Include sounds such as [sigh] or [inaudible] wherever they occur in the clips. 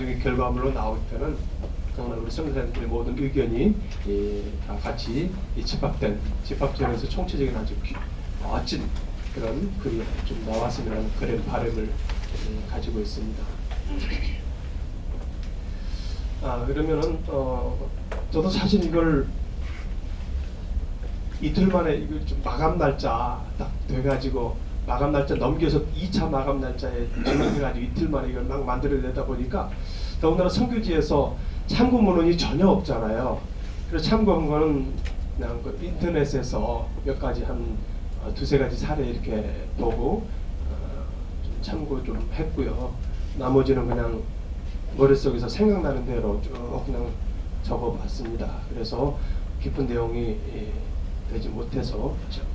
나중에 결과물로 나올 때는 정말 우리 선교사님들의 모든 의견이 예, 다 같이 이 집합된 집합전에서 총체적인 아주 귀- 멋진 그런 글이 좀 나왔으면 하는 그런 바람을 예, 가지고 있습니다. 아 그러면은 어 저도 사실 이걸 이틀 만에 이거 좀 마감 날짜 딱 돼가지고 마감 날짜 넘겨서 2차 마감 날짜에 진행해가지고 이틀 만에 이걸 막 만들어내다 보니까 더군다나 선교지에서 참고 문헌이 전혀 없잖아요. 그래서 참고한 거는 그냥 그 인터넷에서 몇 가지 한 어, 두세 가지 사례 이렇게 보고 어, 좀 참고 좀 했고요. 나머지는 그냥 머릿속에서 생각나는 대로 쭉 그냥 적어봤습니다. 그래서 깊은 내용이 예, 되지 못해서 저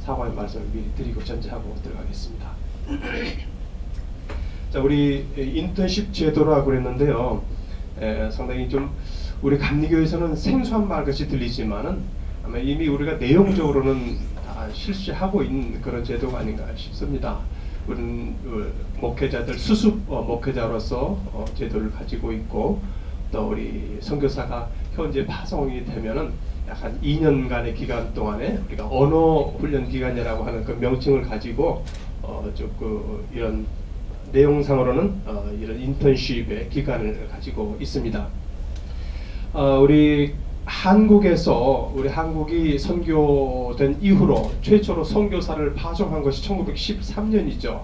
사과의 말씀을 미리 드리고 전제하고 들어가겠습니다. [clears throat] 자, 우리 인턴십 제도라고 그랬는데요. 에, 상당히 좀 우리 감리교에서는 생소한 말 같이 들리지만은 아마 이미 우리가 내용적으로는 다 실시하고 있는 그런 제도가 아닌가 싶습니다. 우리는 어, 목회자들 수습 어, 목회자로서 어, 제도를 가지고 있고 또 우리 선교사가 현재 파송이 되면은 약 한 2년간의 기간 동안에 우리가 언어 훈련 기간이라고 하는 그 명칭을 가지고 어좀그 이런 내용상으로는 어, 이런 인턴십의 기간을 가지고 있습니다. 어, 우리 한국에서 우리 한국이 선교된 이후로 최초로 선교사를 파송한 것이 1913년이죠.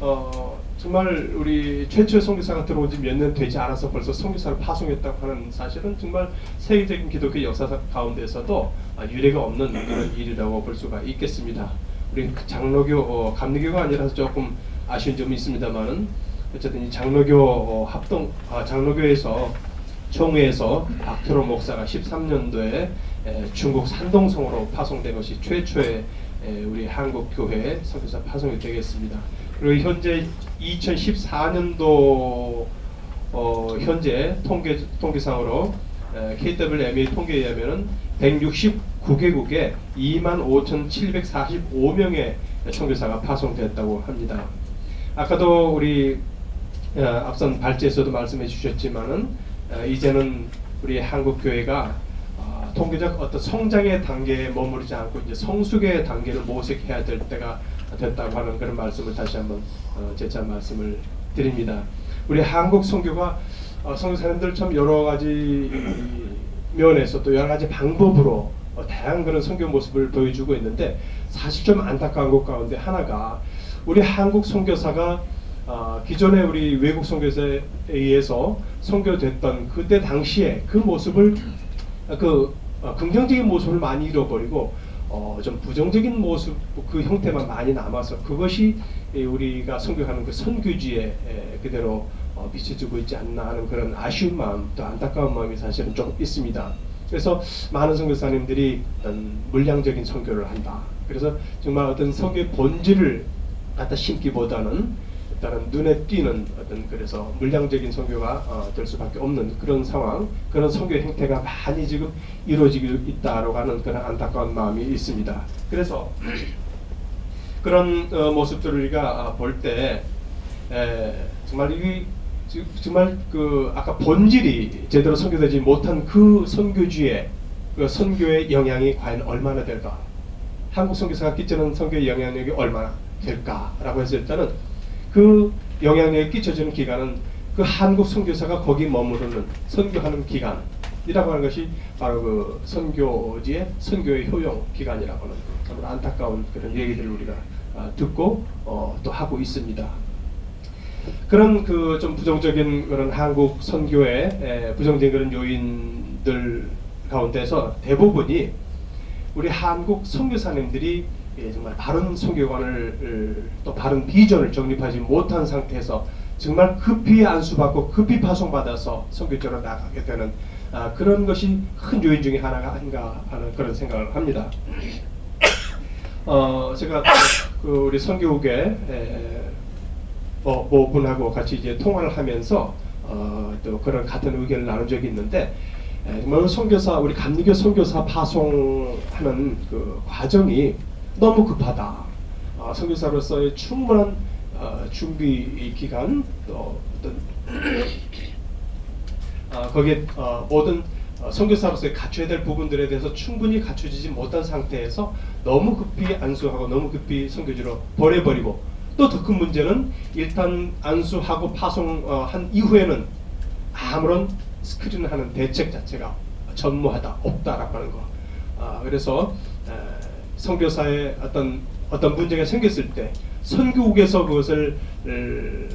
어, 정말 우리 최초의 선교사가 들어온 지 몇 년 되지 않아서 벌써 선교사를 파송했다고 하는 사실은 정말 세계적인 기독교 역사 가운데서도 아, 유례가 없는 그런 일이라고 볼 수가 있겠습니다. 우리 그 장로교, 어, 감리교가 아니라서 조금 아쉬운 점이 있습니다만은 어쨌든 이 장로교 어, 합동 아, 장로교에서 총회에서 박태로 목사가 13년도에 중국 산동성으로 파송된 것이 최초의 에, 우리 한국 교회 선교사 파송이 되겠습니다. 그리고 현재 2014년도 어, 현재 통계 통계상으로 에, KWMA 통계에 의하면은 169개국에 25,745명의 선교사가 파송됐다고 합니다. 아까도 우리 어, 앞선 발제에서도 말씀해 주셨지만은 어, 이제는 우리 한국 교회가 어, 통계적 어떤 성장의 단계에 머무르지 않고 이제 성숙의 단계를 모색해야 될 때가 됐다고 하는 그런 말씀을 다시 한번 어, 재차 말씀을 드립니다. 우리 한국 선교가 어, 선교사님들 참 여러 가지 면에서 또 여러 가지 방법으로 어, 다양한 그런 선교 모습을 보여주고 있는데 사실 좀 안타까운 것 가운데 하나가 우리 한국 선교사가 어, 기존에 우리 외국 선교사에 의해서 선교됐던 그때 당시에 그 모습을 어, 그 어, 긍정적인 모습을 많이 잃어버리고 어, 좀 부정적인 모습 그 형태만 많이 남아서 그것이 이 우리가 선교하는 그 선교지에 에, 그대로 어, 비춰주고 있지 않나 하는 그런 아쉬운 마음 또 안타까운 마음이 사실은 좀 있습니다. 그래서 많은 선교사님들이 어떤 물량적인 선교를 한다. 그래서 정말 어떤 선교의 본질을 갖다 심기보다는 일단은 눈에 띄는 어떤 그래서 물량적인 선교가 어, 될 수밖에 없는 그런 상황, 그런 선교 형태가 많이 지금 이루어지고 있다라고 하는 그런 안타까운 마음이 있습니다. 그래서 [clears throat] 그런 어, 모습들을 우리가 볼 때 정말 이 지- 정말 그 아까 본질이 제대로 선교되지 못한 그 선교주의 그 선교의 영향이 과연 얼마나 될까? 한국 선교사가 끼치는 선교의 영향력이 얼마나 될까라고 했을 때는 그 영향력이 끼쳐지는 기간은 그 한국 선교사가 거기 머무르는 선교하는 기간이라고 하는 것이 바로 그 선교지의 선교의 효용 기간이라고 하는 정말 안타까운 그런 얘기들을 우리가 아, 듣고 어, 또 하고 있습니다. 그런 그 좀 부정적인 그런 한국 선교의 에, 부정적인 그런 요인들 가운데서 대부분이 우리 한국 선교사님들이 예, 정말 바른 선교관을 을, 또 바른 비전을 정립하지 못한 상태에서 정말 급히 안수받고 급히 파송받아서 선교적으로 나가게 되는 아, 그런 것이 큰 요인 중에 하나가 아닌가 하는 그런 생각을 합니다. [coughs] 어, 제가 그 우리 선교국에 에, 뭐, 모 분하고 같이 이제 통화를 하면서 어, 또 그런 같은 의견을 나눈 적이 있는데 에, 정말 선교사 우리 감리교 선교사 파송하는 그 과정이 너무 급하다. 어, 선교사로서의 충분한 어, 준비 기간 또 어떤 어, 거기에 어, 모든 어, 선교사로서의 갖춰야 될 부분들에 대해서 충분히 갖춰지지 못한 상태에서 너무 급히 안수하고 너무 급히 선교지로 보내버리고 또 더 큰 문제는 일단 안수하고 파송한 이후에는 아무런 스크린을 하는 대책 자체가 전무하다 없다라고 하는 거. 아, 그래서 에, 선교사의 어떤 어떤 문제가 생겼을 때 선교국에서 그것을 을,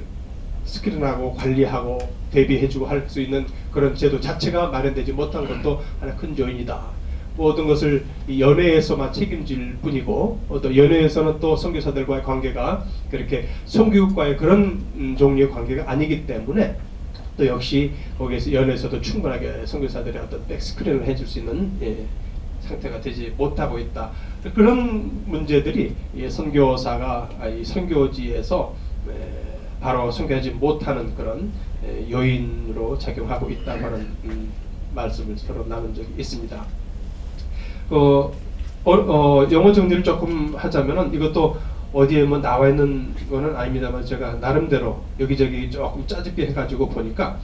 스크린하고 관리하고 대비해주고 할 수 있는 그런 제도 자체가 마련되지 못한 것도 하나 큰 요인이다. 모든 것을 이 연회에서만 책임질 뿐이고 어, 또 연회에서는 또 선교사들과의 관계가 그렇게 선교국과의 그런 음, 종류의 관계가 아니기 때문에 또 역시 거기에서 연회에서도 충분하게 선교사들의 어떤 백스크린을 해줄 수 있는 예, 상태가 되지 못하고 있다. 그런 문제들이 이 선교사가 아, 이 선교지에서 에, 바로 선교하지 못하는 그런 에, 요인으로 작용하고 있다고 하는 음, 말씀을 서로 나눈 적이 있습니다. 어, 어, 어, 영어 정리를 조금 하자면은 이것도 어디에 뭐 나와 있는 거는 아닙니다만 제가 나름대로 여기저기 조금 짜집게 해가지고 보니까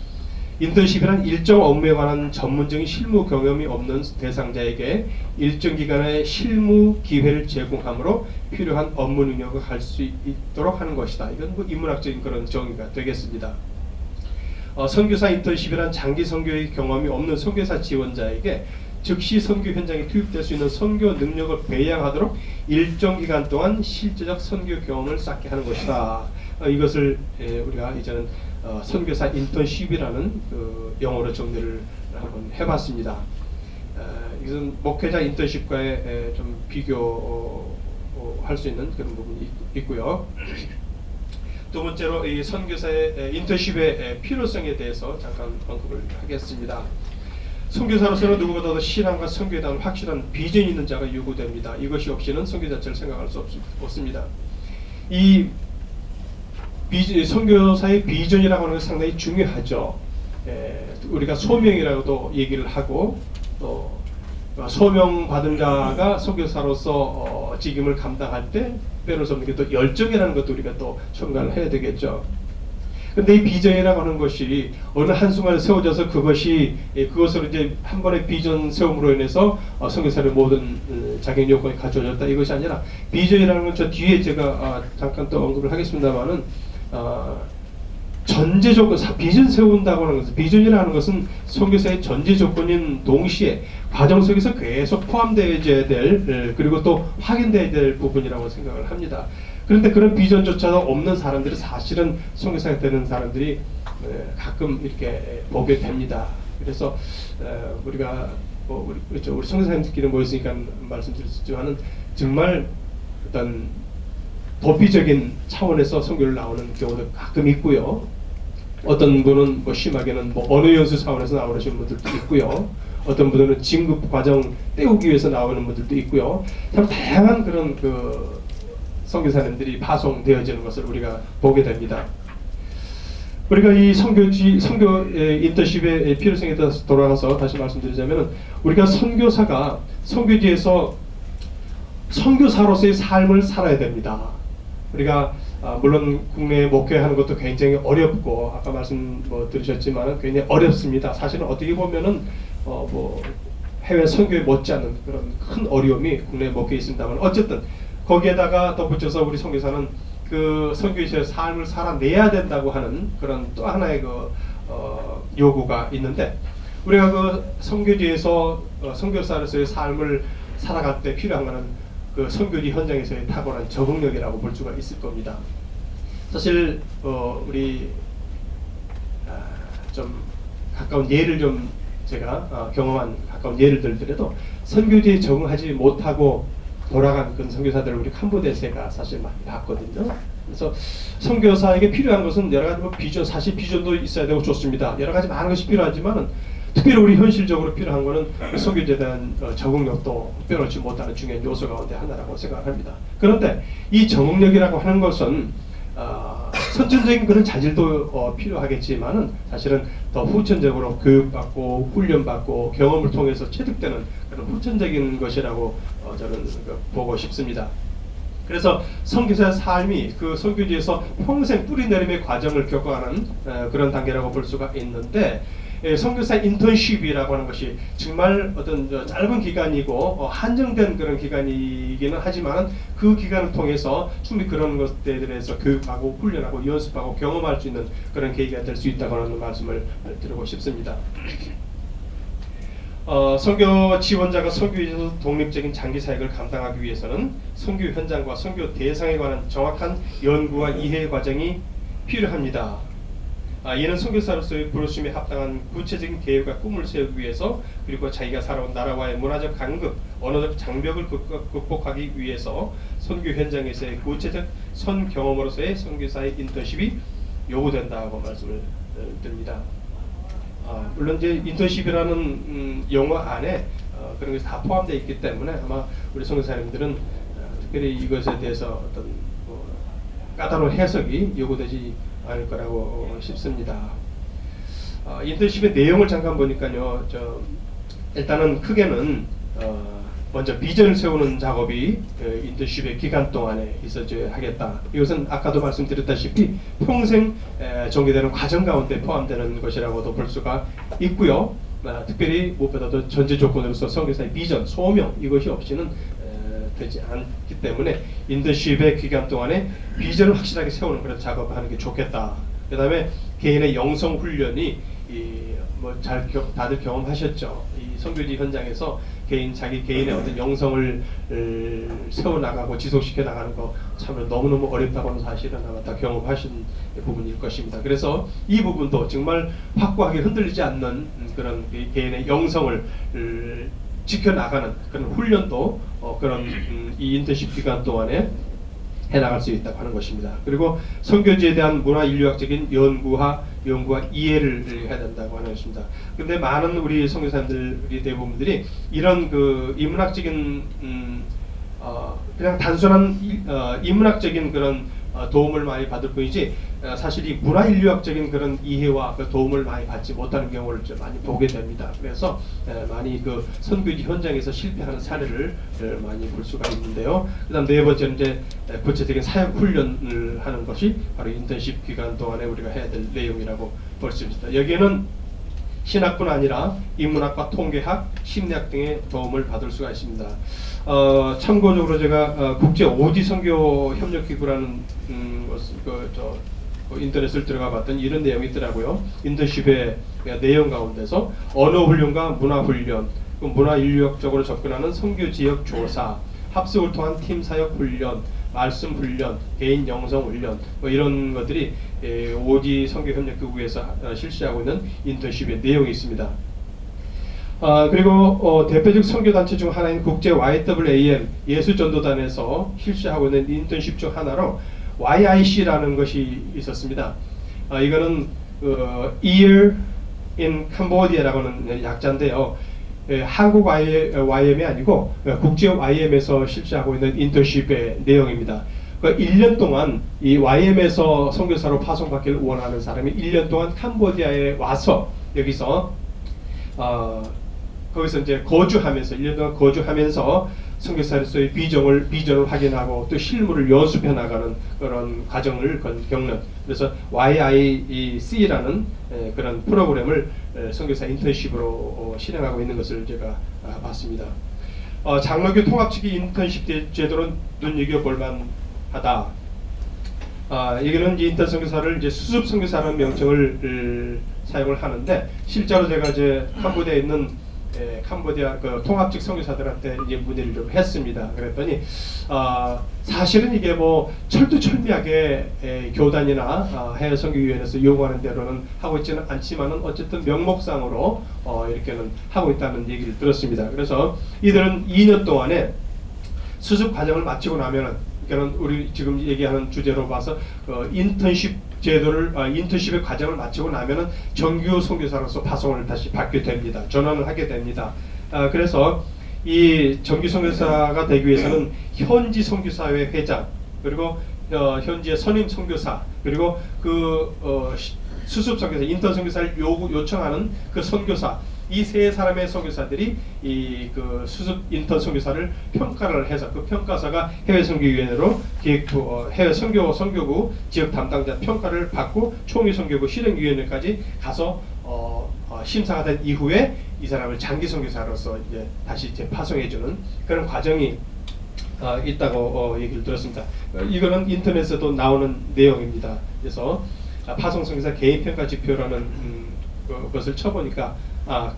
인턴십이란 일정 업무에 관한 전문적인 실무 경험이 없는 대상자에게 일정 기간의 실무 기회를 제공함으로 필요한 업무 능력을 할 수 있도록 하는 것이다. 이건 뭐 인문학적인 그런 정의가 되겠습니다. 어, 선교사 인턴십이란 장기 선교의 경험이 없는 선교사 지원자에게 즉시 선교 현장에 투입될 수 있는 선교 능력을 배양하도록 일정 기간 동안 실제적 선교 경험을 쌓게 하는 것이다. 어, 이것을 에, 우리가 이제는 어, 선교사 인턴십이라는 그 영어로 정리를 한번 해봤습니다. 어, 이것은 목회자 인턴십과의 에, 좀 비교할 수 있는 그런 부분이 있, 있고요. 두 번째로 이 선교사의 에, 인턴십의 에, 필요성에 대해서 잠깐 언급을 하겠습니다. 선교사로서는 누구보다도 신앙과 선교에 대한 확실한 비전이 있는 자가 요구됩니다. 이것이 없이는 선교 자체를 생각할 수 없, 없습니다. 이 비, 선교사의 비전이라고 하는 것이 상당히 중요하죠. 에, 우리가 소명이라고도 얘기를 하고 또 소명 받은 자가 선교사로서 어, 직임을 감당할 때 빼놓을 수 없는 게 또 열정이라는 것도 우리가 또 첨가를 해야 되겠죠. 근데 이 비전이라고 하는 것이 어느 한순간에 세워져서 그것이 예, 그것으로 이제 한 번의 비전 세움으로 인해서 어, 선교사의 모든 어, 자격 요건이 갖춰졌다 이것이 아니라 비전이라는 건 저 뒤에 제가 아, 잠깐 또 언급을 하겠습니다만은 어, 전제 조건, 사- 비전 세운다고 하는 것은 비전이라는 것은 선교사의 전제 조건인 동시에 과정 속에서 계속 포함되어야 될 예, 그리고 또 확인되어야 될 부분이라고 생각을 합니다. 그런데 그런 비전조차도 없는 사람들이 사실은 선교사가 되는 사람들이 에, 가끔 이렇게 보게 됩니다. 그래서 에, 우리가 뭐 우리 그렇죠. 우리 선교사님들끼리 모였으니까 말씀드렸지만은 정말 어떤 도피적인 차원에서 선교를 나오는 경우도 가끔 있고요. 어떤 분은 뭐 심하게는 뭐 언어 연수 차원에서 나오시는 분들도 있고요. 어떤 분들은 진급 과정 때우기 위해서 나오는 분들도 있고요. 참 다양한 그런 그 선교사님들이 파송되어지는 것을 우리가 보게 됩니다. 우리가 이 선교지 선교의 인터십의 필요성에 대해서 돌아가서 다시 말씀드리자면은 우리가 선교사가 선교지에서 선교사로서의 삶을 살아야 됩니다. 우리가 아, 물론 국내에 목회하는 것도 굉장히 어렵고 아까 말씀 뭐 들으셨지만은 굉장히 어렵습니다. 사실은 어떻게 보면은 어 뭐 해외 선교에 못지않은 그런 큰 어려움이 국내 목회에 있습니다만 어쨌든 거기에다가 덧붙여서 우리 선교사는 그 선교지의 삶을 살아내야 된다고 하는 그런 또 하나의 그 어, 요구가 있는데 우리가 그 선교지에서 어, 선교사로서의 삶을 살아갈 때 필요한 것은 그 선교지 현장에서의 탁월한 적응력이라고 볼 수가 있을 겁니다. 사실 어, 우리 아, 좀 가까운 예를 좀 제가 어, 경험한 가까운 예를 들더라도 선교지에 적응하지 못하고 돌아간 그런 선교사들을 우리 캄보디아에가 사실 많이 봤거든요. 그래서 선교사에게 필요한 것은 여러 가지 뭐 비전, 사실 비전도 있어야 되고 좋습니다. 여러 가지 많은 것이 필요하지만은 특별히 우리 현실적으로 필요한 것은 선교지에 대한 어, 적응력도 빼놓지 못하는 중요한 요소 가운데 하나라고 생각합니다. 그런데 이 적응력이라고 하는 것은 어, 선천적인 그런 자질도 어, 필요하겠지만은 사실은 더 후천적으로 교육받고 훈련받고 경험을 통해서 체득되는 그런 후천적인 것이라고 어, 저는 그 보고 싶습니다. 그래서 선교사의 삶이 그 선교지에서 평생 뿌리 내림의 과정을 겪어가는 어, 그런 단계라고 볼 수가 있는데 예, 선교사 인턴십이라고 하는 것이 정말 어떤 저 짧은 기간이고 어, 한정된 그런 기간이기는 하지만 그 기간을 통해서 충분히 그런 것들에 대해서 교육하고 훈련하고 연습하고 경험할 수 있는 그런 계기가 될 수 있다고 하는 말씀을 드리고 싶습니다. 어, 선교 지원자가 선교에서 독립적인 장기 사역을 감당하기 위해서는 선교 현장과 선교 대상에 관한 정확한 연구와 이해 과정이 필요합니다. 아, 이는 선교사로서의 부르심에 합당한 구체적인 계획과 꿈을 세우기 위해서 그리고 자기가 살아온 나라와의 문화적 간극, 언어적 장벽을 극- 극복하기 위해서 선교 현장에서의 구체적 선 경험으로서의 선교사의 인턴십이 요구된다고 말씀을 어, 드립니다. 아, 물론 이제 인턴십이라는 음, 용어 안에 어, 그런 것이 다 포함되어 있기 때문에 아마 우리 선교사님들은 어, 특별히 이것에 대해서 어떤 뭐 까다로운 해석이 요구되지 않을 거라고 어, 싶습니다. 어, 인턴십의 내용을 잠깐 보니까요, 저 일단은 크게는 어, 먼저 비전을 세우는 작업이 어, 인턴십의 기간 동안에 있어져야 하겠다. 이것은 아까도 말씀드렸다시피 평생 에, 전개되는 과정 가운데 포함되는 것이라고도 볼 수가 있고요. 아, 특별히 무엇보다도 전제 조건으로서 성교사의 비전, 소명 이것이 없이는 에, 되지 않기 때문에 인턴십의 기간 동안에 비전을 확실하게 세우는 그런 작업을 하는 게 좋겠다. 그 다음에 개인의 영성 훈련이 뭐잘 다들 경험하셨죠. 이 선교지 현장에서 개인 자기 개인의 어떤 영성을 을, 세워 나가고 지속시켜 나가는 거 참 너무 너무 어렵다고 하는 사실은 아마 다 경험하신 부분일 것입니다. 그래서 이 부분도 정말 확고하게 흔들리지 않는 음, 그런 이 개인의 영성을 을, 지켜 나가는 그런 훈련도 어, 그런 음, 이 인턴십 기간 동안에 해나갈 수 있다고 하는 것입니다. 그리고 선교지에 대한 문화 인류학적인 연구와 연구와 이해를 해야 된다고 하는 것입니다. 근데 많은 우리 선교사님들이 대부분들이 이런 그 인문학적인 음, 어, 그냥 단순한 이, 어, 인문학적인 그런 어, 도움을 많이 받을 뿐이지 어, 사실 이 문화 인류학적인 그런 이해와 그 도움을 많이 받지 못하는 경우를 좀 많이 보게 됩니다. 그래서 에, 많이 그 선교지 현장에서 실패하는 사례를 에, 많이 볼 수가 있는데요. 그다음 네 번째는 이제 에, 구체적인 사역 훈련을 하는 것이 바로 인턴십 기간 동안에 우리가 해야 될 내용이라고 볼 수 있습니다. 여기에는 신학뿐 아니라 인문학과 통계학, 심리학 등의 도움을 받을 수가 있습니다. 어, 참고적으로 제가 어, 국제 오지 선교 협력 기구라는 음, 그 인터넷을 들어가 봤더니 이런 내용이 있더라고요. 인턴십의 내용 가운데서 언어 훈련과 문화 훈련, 그 문화 인류학적으로 접근하는 선교 지역 조사, 합숙을 통한 팀 사역 훈련, 말씀 훈련, 개인 영성 훈련 뭐 이런 것들이 에, 오지 선교 협력 기구에서 어, 실시하고 있는 인턴십의 내용이 있습니다. 아, 그리고 어, 대표적 선교단체 중 하나인 국제 YWAM 예수전도단에서 실시하고 있는 인턴십 중 하나로 YIC라는 것이 있었습니다. 아, 이거는 어, Year in Cambodia라고 하는 약자인데요. 예, 한국 YM이 아니고 어, 국제 YM에서 실시하고 있는 인턴십의 내용입니다. 그 1년 동안 이 YM에서 선교사로 파송받기를 원하는 사람이 1년 동안 캄보디아에 와서 여기서 어, 거기서 이제 거주하면서 1년 동안 거주하면서 선교사로서의 비전을 비전을 확인하고 또 실무를 연습해 나가는 그런 과정을 건- 겪는 그래서 YIC라는 에, 그런 프로그램을 에, 선교사 인턴십으로 어, 실행하고 있는 것을 제가 아, 봤습니다. 어, 장로교 통합치기 인턴십 제- 제도는 눈여겨 볼 만하다. 아, 여기는 인턴 선교사를 이제 수습 선교사라는 명칭을 을, 사용을 하는데 실제로 제가 이제 캄보디아에 있는 에, 캄보디아 그 통합직 선교사들한테 이제 문의를 좀 했습니다. 그랬더니 아, 사실은 이게 뭐 철두철미하게 에, 교단이나 아, 해외 선교위원회에서 요구하는 대로는 하고 있지는 않지만은 어쨌든 명목상으로 어, 이렇게는 하고 있다는 얘기를 들었습니다. 그래서 이들은 2년 동안에 수습 과정을 마치고 나면은 그러니까 우리 지금 얘기하는 주제로 봐서 어, 인턴십 제도를 아, 인턴십의 과정을 마치고 나면은 정규 선교사로서 파송을 다시 받게 됩니다. 전환을 하게 됩니다. 아, 그래서 이 정규 선교사가 되기 위해서는 현지 선교사회 회장 그리고 어, 현지의 선임 선교사 그리고 그 어, 시- 수습 선교사, 인턴 선교사를 요구 요청하는 그 선교사 이 세 사람의 선교사들이 이 그 수습 인턴 선교사를 평가를 해서 그 평가사가 해외 선교위원회로 기획부 어, 해외 선교 선교부 지역 담당자 평가를 받고 총회 선교부 실행위원회까지 가서 어, 어, 심사가 된 이후에 이 사람을 장기 선교사로서 이제 다시 이제 파송해주는 그런 과정이 어, 있다고 어, 얘기를 들었습니다. 어, 이거는 인터넷에도 나오는 내용입니다. 그래서 아, 파송 선교사 개인 평가 지표라는 음, 그, 것을 쳐보니까 아,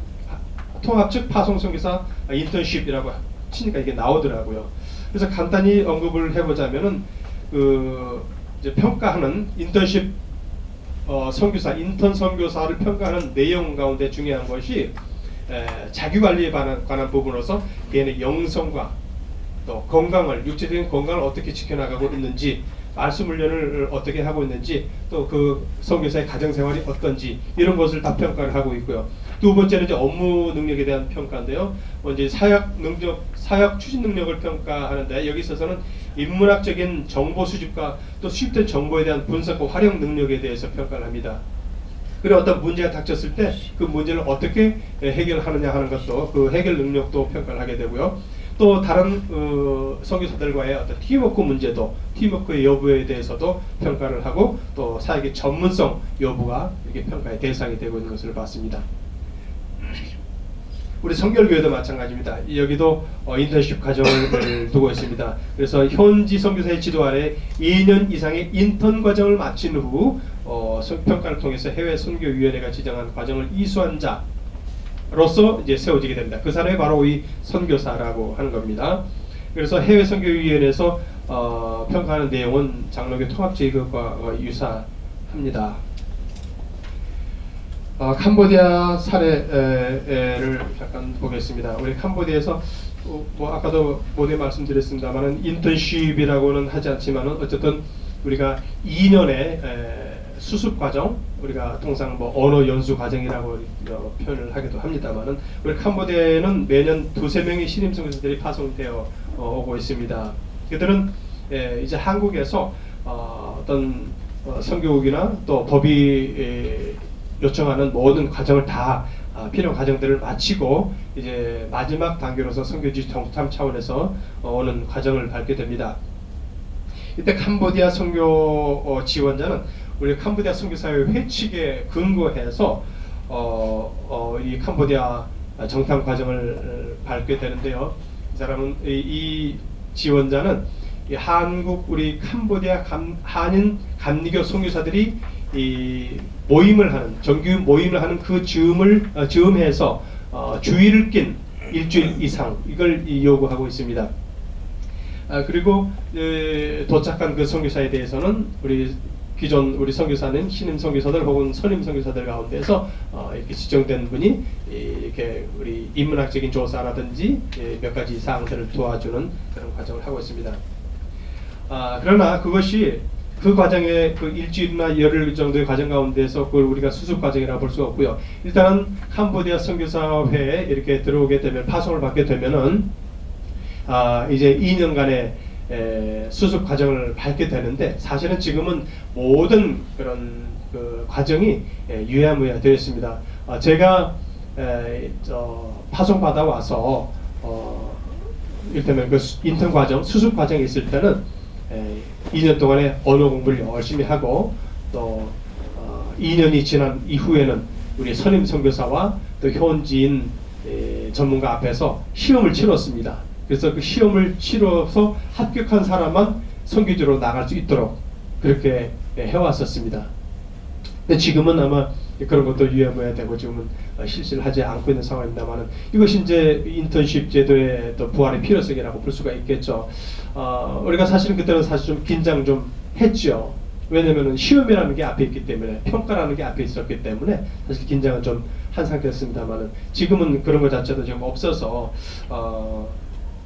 통합 측 파송 선교사 인턴십이라고 치니까 이게 나오더라고요. 그래서 간단히 언급을 해보자면은 그 이제 평가하는 인턴십 어, 선교사 인턴 선교사를 평가하는 내용 가운데 중요한 것이 에, 자기 관리에 관한, 관한 부분으로서 개인의 영성과 또 건강을 육체적인 건강을 어떻게 지켜나가고 있는지 말씀 훈련을 어떻게 하고 있는지 또 그 선교사의 가정 생활이 어떤지 이런 것을 다 평가를 하고 있고요. 두 번째는 이제 업무 능력에 대한 평가인데요. 먼저 사역 능력, 사역 추진 능력을 평가하는데 여기 있어서는 인문학적인 정보 수집과 또 수집된 정보에 대한 분석과 활용 능력에 대해서 평가를 합니다. 그리고 어떤 문제가 닥쳤을 때 그 문제를 어떻게 해결하느냐 하는 것도 그 해결 능력도 평가를 하게 되고요. 또 다른 어, 선교사들과의 어떤 팀워크 문제도 팀워크의 여부에 대해서도 평가를 하고 또 사역의 전문성 여부가 이렇게 평가의 대상이 되고 있는 것을 봤습니다. 우리 성결교회도 마찬가지입니다. 여기도 어, 인턴십 과정을 [laughs] 두고 있습니다. 그래서 현지 선교사의 지도 아래 2년 이상의 인턴 과정을 마친 후 어, 선- 평가를 통해서 해외 선교위원회가 지정한 과정을 이수한 자로서 이제 세워지게 됩니다. 그 사람이 바로 이 선교사라고 하는 겁니다. 그래서 해외 선교위원회에서 어, 평가하는 내용은 장로교 통합 제의과 어, 유사합니다. 어, 캄보디아 사례를 잠깐 보겠습니다. 우리 캄보디아에서 어, 뭐 아까도 모두 말씀드렸습니다만은 인턴십이라고는 하지 않지만은 어쨌든 우리가 2년의 수습 과정 우리가 통상 뭐 언어 연수 과정이라고 어, 표현을 하기도 합니다만은 우리 캄보디아에는 매년 두세 명의 신임 선교사들이 파송되어 어, 오고 있습니다. 그들은 에, 이제 한국에서 어, 어떤 어, 선교국이나 또 법이 에, 요청하는 모든 과정을 다 아, 필요한 과정들을 마치고 이제 마지막 단계로서 선교지 정탐 차원에서 어, 오는 과정을 밟게 됩니다. 이때 캄보디아 선교 어, 지원자는 우리 캄보디아 선교사회 회칙에 근거해서 어, 어, 이 캄보디아 정탐 과정을 밟게 되는데요. 이 사람은 이, 이 지원자는 이 한국 우리 캄보디아 감, 한인 감리교 선교사들이 이 모임을 하는 정규 모임을 하는 그 즈음을 어, 즈음해서 어, 주의를 낀 일주일 이상 이걸 이 요구하고 있습니다. 아, 그리고 에, 도착한 그 선교사에 대해서는 우리 기존 우리 선교사는 신임 선교사들 혹은 선임 선교사들 가운데서 어, 이렇게 지정된 분이 이, 이렇게 우리 인문학적인 조사라든지 예, 몇 가지 사항들을 도와주는 그런 과정을 하고 있습니다. 아, 그러나 그것이 그 과정에 그 일주일이나 열흘 정도의 과정 가운데서 그걸 우리가 수습 과정이라고 볼 수가 없고요. 일단은 캄보디아 선교사회에 이렇게 들어오게 되면 파송을 받게 되면은 아, 이제 2년간의 에, 수습 과정을 밟게 되는데 사실은 지금은 모든 그런 그 과정이 에, 유야무야 되어 있습니다. 아, 제가 에, 저, 파송 받아 와서 어, 이를테면 그 수- 인턴 과정, 수습 과정에 있을 때는 에, 2년 동안에 언어 공부를 열심히 하고 또 어, 2년이 지난 이후에는 우리 선임 선교사와 또 현지인 에, 전문가 앞에서 시험을 치렀습니다. 그래서 그 시험을 치러서 합격한 사람만 선교지로 나갈 수 있도록 그렇게 예, 해왔었습니다. 근데 지금은 아마 그런 것도 유야무야 되고 지금은 어, 실시를 하지 않고 있는 상황입니다만은 이것이 이제 인턴십 제도의 또 부활의 필요성이라고 볼 수가 있겠죠. 어, 우리가 사실은 그때는 사실 좀 긴장 좀 했죠. 왜냐면은 시험이라는 게 앞에 있기 때문에 평가라는 게 앞에 있었기 때문에 사실 긴장은 좀 한 상태였습니다만은 지금은 그런 것 자체도 지금 없어서 어,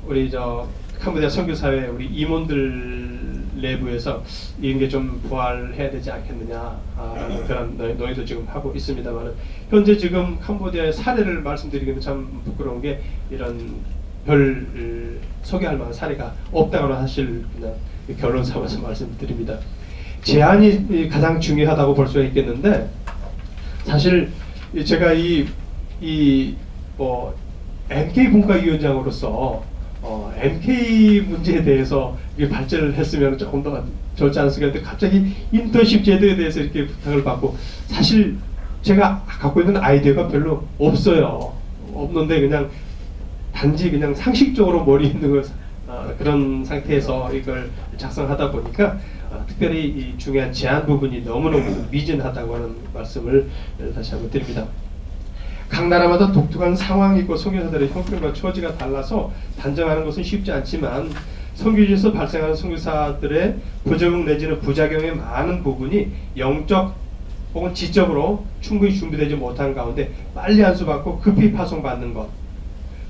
우리 저 캄보디아 선교사회 우리 임원들 내부에서 이런 게 좀 부활해야 되지 않겠느냐라는 그런 논- 논의도 지금 하고 있습니다만은 현재 지금 캄보디아의 사례를 말씀드리기는 참 부끄러운 게 이런 별 을, 소개할 만한 사례가 없다고는 사실 그냥 결론 삼아서 말씀드립니다. 제안이 이 가장 중요하다고 볼 수가 있겠는데 사실 이 제가 이이뭐 MK 분과위원장으로서 어, MK 문제에 대해서 발전을 했으면 조금 더 좋지 않았을까 갑자기 인턴십 제도에 대해서 이렇게 부탁을 받고 사실 제가 갖고 있는 아이디어가 별로 없어요. 없는데 그냥 단지 그냥 상식적으로 머리 있는 걸 어, 그런 상태에서 이걸 작성하다 보니까 어, 특별히 이 중요한 제한 부분이 너무너무 미진하다고 하는 말씀을 다시 한번 드립니다. 각 나라마다 독특한 상황이 있고 선교사들의 형편과 처지가 달라서 단정하는 것은 쉽지 않지만 선교지에서 발생하는 선교사들의 부적응 내지는 부작용의 많은 부분이 영적 혹은 지적으로 충분히 준비되지 못한 가운데 빨리 안수받고 급히 파송받는 것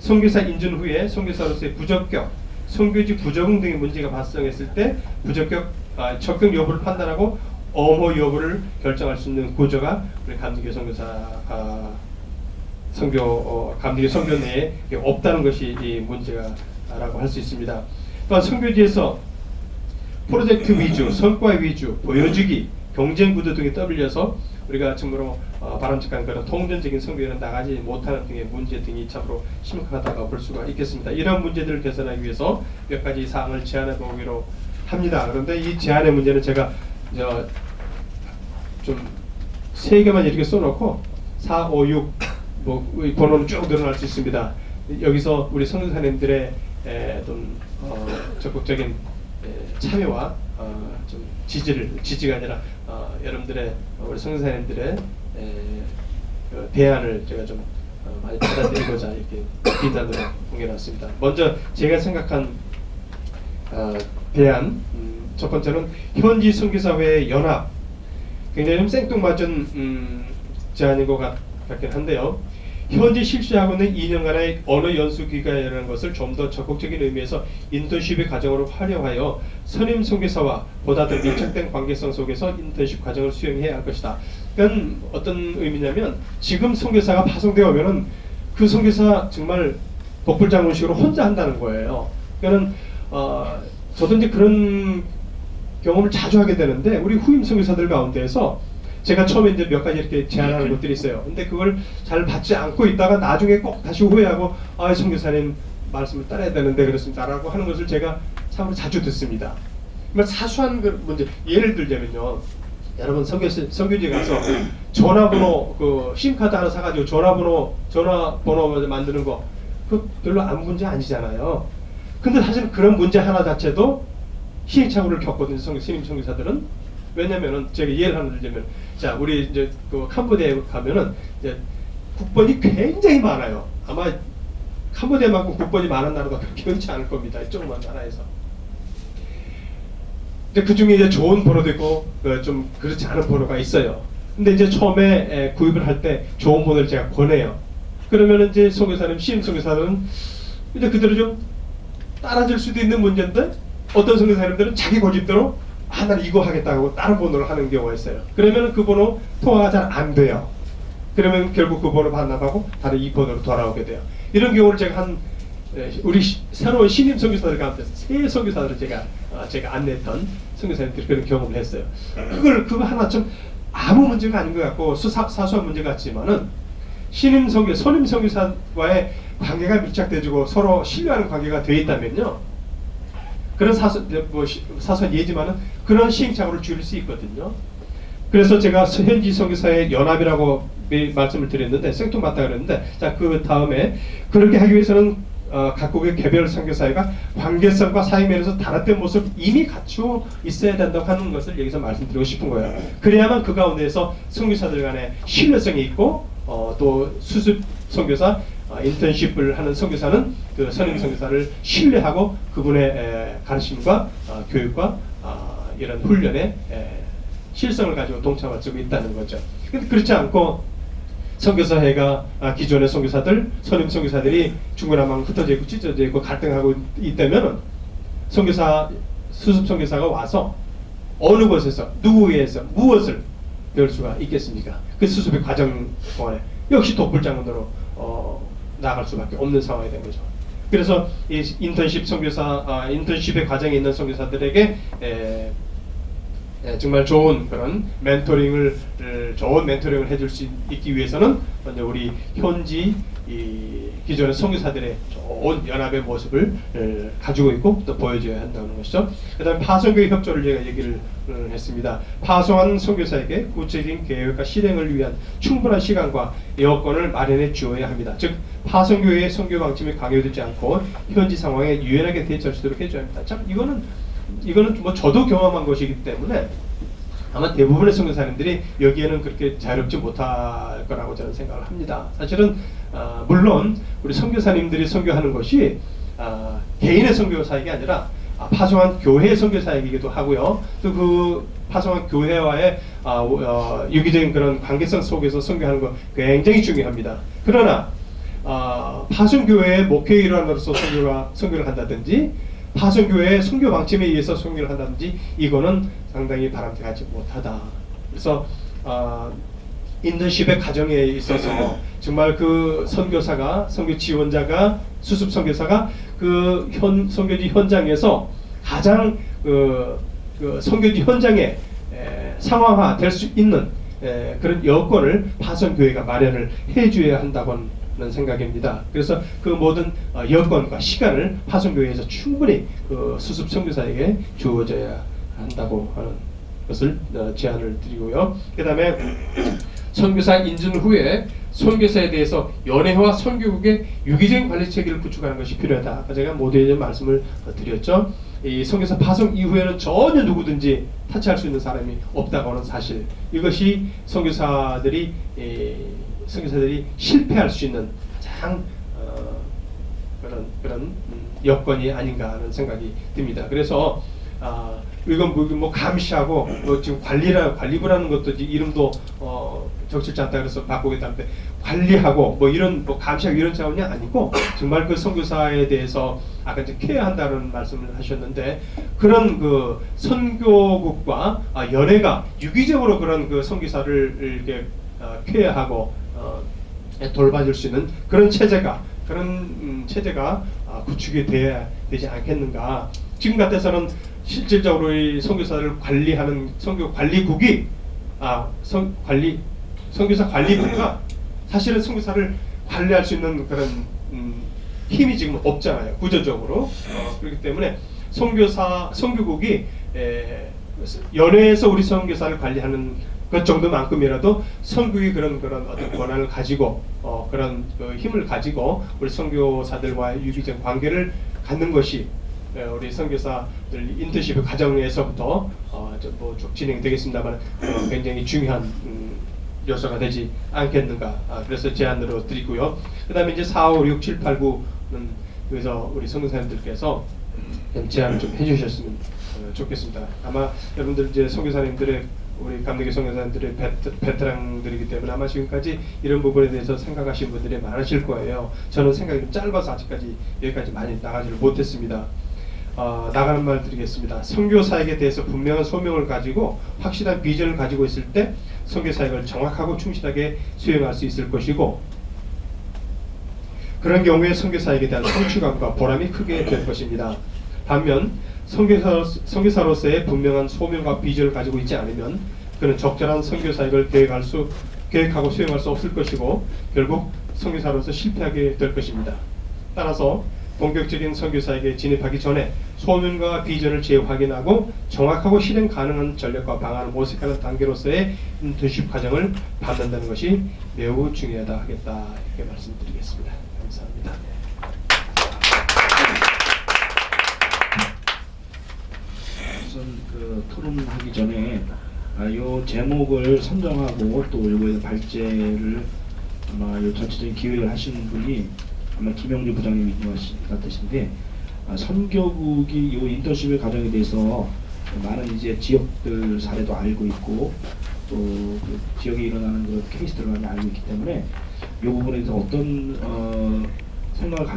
선교사 인준 후에 선교사로서의 부적격, 선교지 부적응 등의 문제가 발생했을 때 부적격 아, 적격 여부를 판단하고 엄호 여부를 결정할 수 있는 구조가 우리 감리교 선교사 아, 선교 어, 감리교 선교 내에 없다는 것이 이 문제가라고 할 수 있습니다. 또한 선교지에서 프로젝트 위주, 성과 위주, 보여주기, 경쟁 구도 등에 떠밀려서 우리가 어, 바람직한 그런 통전적인 선교에는 나가지 못하는 등의 문제 등이 참으로 심각하다고 볼 수가 있겠습니다. 이런 문제들을 개선하기 위해서 몇 가지 사항을 제안해 보기로 합니다. 그런데 이 제안의 문제는 제가 좀세 개만 이렇게 써놓고 4, 5, 6 뭐, 이 번호는 쭉 늘어날 수 있습니다. 여기서 우리 성교사님들의 에, 어떤 어, 적극적인 에, 참여와 어, 좀 지지를 지지가 아니라 어, 여러분들의 어, 우리 성교사님들의 에, 그 대안을 제가 좀 어, 많이 받아들이고자 이렇게 비단으로 공개해놨습니다. 먼저 제가 생각한 어, 대안 음, 첫 번째는 현지 선교사회 연합 굉장히 좀 생뚱맞은 음, 제안인 것 같, 같긴 한데요. 현재 실시하고 있는 2년간의 언어 연수 기간이라는 것을 좀 더 적극적인 의미에서 인턴십의 과정으로 활용하여 선임 선교사와 보다 더 밀착된 관계성 속에서 인턴십 과정을 수행해야 할 것이다. 그건 어떤 의미냐면 지금 선교사가 파송되어 오면은 그 선교사 정말 독불장군식으로 혼자 한다는 거예요. 그러니까는 어, 저도 이제 그런 경험을 자주 하게 되는데 우리 후임 선교사들 가운데에서 제가 처음에 이제 몇 가지 이렇게 제안하는 것들이 있어요. 근데 그걸 잘 받지 않고 있다가 나중에 꼭 다시 후회하고 아 선교사님 말씀을 따라야 되는데 그렇습니다라고 하는 것을 제가 참으로 자주 듣습니다. 정말 사소한 그 문제 예를 들자면요. 여러분 선교 선교지 가서 전화번호 그 심카드 하나 사가지고 전화번호 전화번호 만드는 거 그 별로 아무 문제 아니잖아요. 근데 사실 그런 문제 하나 자체도 시행착오를 겪거든요. 성 신임 선교사들은 왜냐면은 제가 예를 하나 들자면 자 우리 이제 그 캄보디아에 가면은 이제 국번이 굉장히 많아요. 아마 캄보디아만큼 국번이 많은 나라가 그렇게 많지 않을 겁니다. 이 조그만 나라에서. 근데 그 중에 이제 좋은 번호도 있고 그 좀 그렇지 않은 번호가 있어요. 근데 이제 처음에 에, 구입을 할 때 좋은 번호를 제가 권해요. 그러면 이제 선교사님, 신임 선교사는 이제 그대로 좀 따라줄 수도 있는 문제인데 어떤 선교사님들은 자기 고집대로 아, 난 이거 하겠다고 다른 번호를 하는 경우가 있어요. 그러면 그 번호 통화가 잘 안 돼요. 그러면 결국 그 번호 반납하고 다른 이 번호로 돌아오게 돼요. 이런 경우를 제가 한 에, 우리 시, 새로운 신임 선교사들 가운데 새 선교사들을 제가 어, 제가 안내했던 선교사님들이 그런 경험을 했어요. 그걸 그거 하나 좀 아무 문제가 아닌 것 같고 수사, 사소한 문제 같지만은 신임 선교, 선임 선교사와의 관계가 밀착돼지고 서로 신뢰하는 관계가 돼 있다면요. 그런 사소, 뭐, 시- 사소한 예지만은 그런 시행착오를 줄일 수 있거든요. 그래서 제가 현지 선교사의 연합이라고 미- 말씀을 드렸는데 생뚱맞다 그랬는데 자그 다음에 그렇게 하기 위해서는 어, 각국의 개별 선교사회가 관계성과 사회면에서 다른 모습 이미 갖추어 있어야 된다고 하는 것을 여기서 말씀드리고 싶은 거예요. 그래야만 그 가운데서 선교사들 간에 신뢰성이 있고 어, 또 수습 선교사 어, 인턴십을 하는 선교사는 그 선임 선교사를 신뢰하고 그분의 에, 가르침과 어, 교육과 어, 이런 훈련에 에, 실성을 가지고 동참할 수 있다는 거죠. 근데 그렇지 않고 선교사회가 아, 기존의 선교사들, 선임 선교사들이 중구난방 흩어져 있고 찢어져 있고 갈등하고 있다면은 선교사 수습 선교사가 와서 어느 곳에서 누구에서 무엇을 배울 수가 있겠습니까? 그 수습의 과정 동안에 역시 독불장군으로 어, 나갈 수밖에 없는 상황이 된 거죠. 그래서 이 인턴십 선교사 아, 인턴십의 과정에 있는 선교사들에게 정말 좋은 그런 멘토링을 에, 좋은 멘토링을 해줄 수 있기 위해서는 먼저 우리 현지 이 기존의 선교사들의 좋은 연합의 모습을 에, 가지고 있고 또 보여줘야 한다는 것이죠. 그다음에 파송교회 협조를 제가 얘기를 어, 했습니다. 파송한 선교사에게 구체적인 계획과 실행을 위한 충분한 시간과 여건을 마련해 주어야 합니다. 즉 파송교회의 선교 방침이 강요되지 않고 현지 상황에 유연하게 대처할 수 있도록 해줘야 합니다. 참 이거는 이거는 뭐 저도 경험한 것이기 때문에 아마 대부분의 선교사님들이 여기에는 그렇게 자유롭지 못할 거라고 저는 생각을 합니다. 사실은 아, 물론 우리 선교사님들이 선교하는 것이 아, 개인의 선교 사역이 아니라 아, 파송한 교회의 선교 사역이기도 하고요. 또 그 파송한 교회와의 아, 어, 유기적인 그런 관계성 속에서 선교하는 거 굉장히 중요합니다. 그러나 아, 파송교회의 선교가 선교를 한다든지 파송교회의 선교 방침에 의해서 선교를 한다든지 이거는 상당히 바람직하지 못하다. 그래서 아, 인턴십의 과정에 있어서 정말 그 선교사가 선교 지원자가 수습 선교사가 그 현 선교지 현장에서 가장 그, 그 선교지 현장에 에, 상황화 될 수 있는 에, 그런 여건을 파송교회가 마련을 해줘야 한다고 는 생각입니다. 그래서 그 모든 어, 여건과 시간을 파송교회에서 충분히 그 수습 선교사에게 주어져야 한다고 하는 것을 어, 제안을 드리고요. 그 다음에 선교사 인증 후에 선교사에 대해서 연회와 선교국의 유기적인 관리 체계를 구축하는 것이 필요하다. 아까 제가 모두에 대한 말씀을 어, 드렸죠. 이 선교사 파송 이후에는 전혀 누구든지 타치할 수 있는 사람이 없다고 하는 사실. 이것이 선교사들이 이, 선교사들이 실패할 수 있는 가장 어, 그런 그런 음, 여건이 아닌가 하는 생각이 듭니다. 그래서 아, 이건 뭐, 뭐 감시하고 뭐 지금 관리라 관리부라는 것도 이름도 어, 적절치 않다 그래서 바꾸겠다는데 관리하고 뭐 이런 뭐 감시하고 이런 차원이 아니고 정말 그 선교사에 대해서 아까 이제 케어한다는 말씀을 하셨는데 그런 그 선교국과 아, 연회가 유기적으로 그런 그 선교사를 이렇게 어, 케어하고 어, 돌봐줄 수 있는 그런 체제가 그런 음, 체제가 아, 구축이 돼야 되지 않겠는가. 지금 같아서는 실질적으로 이 선교사를 관리하는 선교 관리국이 아 선, 관리 선교사 관리부가 사실은 선교사를 관리할 수 있는 그런 음, 힘이 지금 없잖아요 구조적으로 어, 그렇기 때문에 선교사 선교국이 에, 연회에서 우리 선교사를 관리하는 것 정도만큼이라도 선교의 그런 그런 어떤 권한을 가지고 어, 그런 그 힘을 가지고 우리 선교사들과의 유기적 관계를 갖는 것이 에, 우리 선교사들 인턴십의 과정에서부터 어, 뭐쭉 진행되겠습니다만 어, 굉장히 중요한 음, 요소가 되지 않겠는가. 아, 그래서 제안으로 드리고요. 그다음에 이제 4, 5, 6, 7, 8, 9는 그래서 우리 선교사님들께서 좀 제안을 좀 해주셨으면 어, 좋겠습니다. 아마 여러분들 이제 선교사님들의 우리 감독의 선교사님들의 베트, 베테랑들이기 때문에 아마 지금까지 이런 부분에 대해서 생각하신 분들이 많으실 거예요. 저는 생각이 좀 짧아서 아직까지 여기까지 많이 나가지를 못했습니다. 어, 나가는 말 드리겠습니다. 사역에 대해서 분명한 소명을 가지고 확실한 비전을 가지고 있을 때 선교 사역을 정확하고 충실하게 수행할 수 있을 것이고 그런 경우에 사역에 대한 성취감과 보람이 크게 될 것입니다. 반면 선교사, 선교사로서의 분명한 소명과 비전을 가지고 있지 않으면 그는 적절한 선교 사역을 계획할 수 계획하고 수행할 수 없을 것이고 결국 선교사로서 실패하게 될 것입니다. 따라서 본격적인 선교사에게 진입하기 전에 소명과 비전을 재확인하고 정확하고 실행 가능한 전략과 방안을 모색하는 단계로서의 인턴십 과정을 받는다는 것이 매우 중요하다 하겠다 이렇게 말씀드리겠습니다. 우선 그 토론하기 전에 아, 요 제목을 선정하고 또 요거에 발제를 아마 요 전체적인 기획을 하시는 분이 아마 김영주 부장님인 것 같- 같으신데 아, 선교국이 요 인턴십의 과정에 대해서 많은 이제 지역들 사례도 알고 있고 또 그 지역에 일어나는 그런 케이스들을 많이 알고 있기 때문에 이 부분에 대해서 어떤 어, 생각을 가지고